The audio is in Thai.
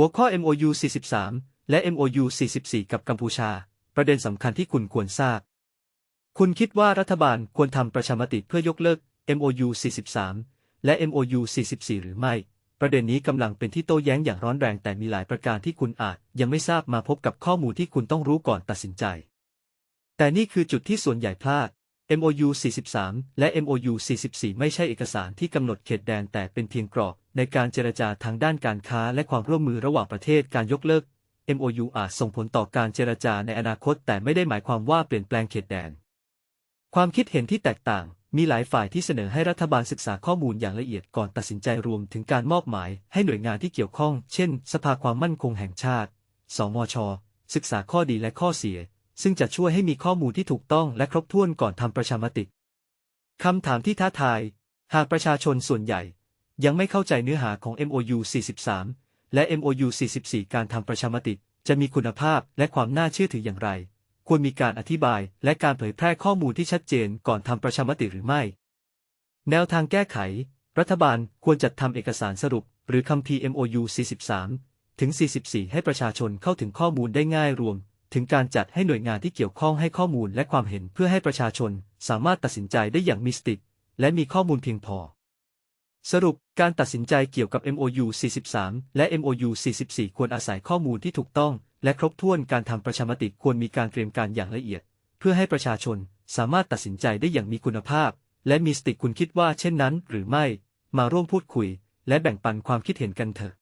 หัวข้อ MOU 43 และ MOU 44 กับกัมพูชา ประเด็นสำคัญที่คุณควรทราบ คุณคิดว่ารัฐบาลควรทำประชามติเพื่อยกเลิก MOU 43 และ MOU 44 หรือไม่ ประเด็นนี้กำลังเป็นที่โต้แย้งอย่างร้อนแรงแต่มีหลายประการที่คุณอาจยังไม่ทราบมาพบกับข้อมูลที่คุณต้องรู้ก่อนตัดสินใจ แต่นี่คือจุดที่ส่วนใหญ่พลาด MOU 43 และ MOU 44 ไม่ใช่เอกสารที่กำหนดเขตแดนแต่เป็นเพียงกรอบ ในการเจรจาทางด้านการค้าและความร่วมมือระหว่างประเทศการยกเลิก MOU อาจส่งผลต่อการเจรจาในอนาคต แต่ไม่ได้หมายความว่าเปลี่ยนแปลงเขตแดน ความคิดเห็นที่แตกต่าง มีหลายฝ่ายที่เสนอให้รัฐบาลศึกษาข้อมูลอย่างละเอียดก่อนตัดสินใจรวมถึงการมอบหมาย ให้หน่วยงานที่เกี่ยวข้อง เช่น สภาความมั่นคงแห่งชาติ สมช ศึกษาข้อดีและข้อเสีย ซึ่งจะช่วยให้มีข้อมูลที่ถูกต้องและครบถ้วนก่อนทำประชามติคำถามที่ท้าทาย หากประชาชนส่วนใหญ่ ยังไม่เข้าใจเนื้อหาของ MOU 43 และ MOU 44 การทำประชามติ จะมีคุณภาพและความน่าเชื่อถืออย่างไร ควรมีการอธิบายและการเผยแพร่ข้อมูลที่ชัดเจนก่อนทำประชามติหรือไม่ แนวทางแก้ไข รัฐบาลควรจัดทำเอกสารสรุป หรือคำพีร์ MOU 43 ถึง 44 ให้ประชาชนเข้าถึงข้อมูลได้ง่ายรวม ถึงการจัดให้หน่วยงานที่เกี่ยวข้องให้ข้อมูลและความเห็นเพื่อให้ประชาชนสามารถตัดสินใจได้อย่างมีสติและมีข้อมูลเพียงพอ สรุป การตัดสินใจเกี่ยวกับ MOU 43 และ MOU 44 ควรอาศัยข้อมูลที่ถูกต้อง และครบถ้วนการทำประชามติควรมีการเตรียมการอย่างละเอียด เพื่อให้ประชาชนสามารถตัดสินใจได้อย่างมีคุณภาพ และมีสติคุณคิดว่าเช่นนั้นหรือไม่ มาร่วมพูดคุย และแบ่งปันความคิดเห็นกันเถอะ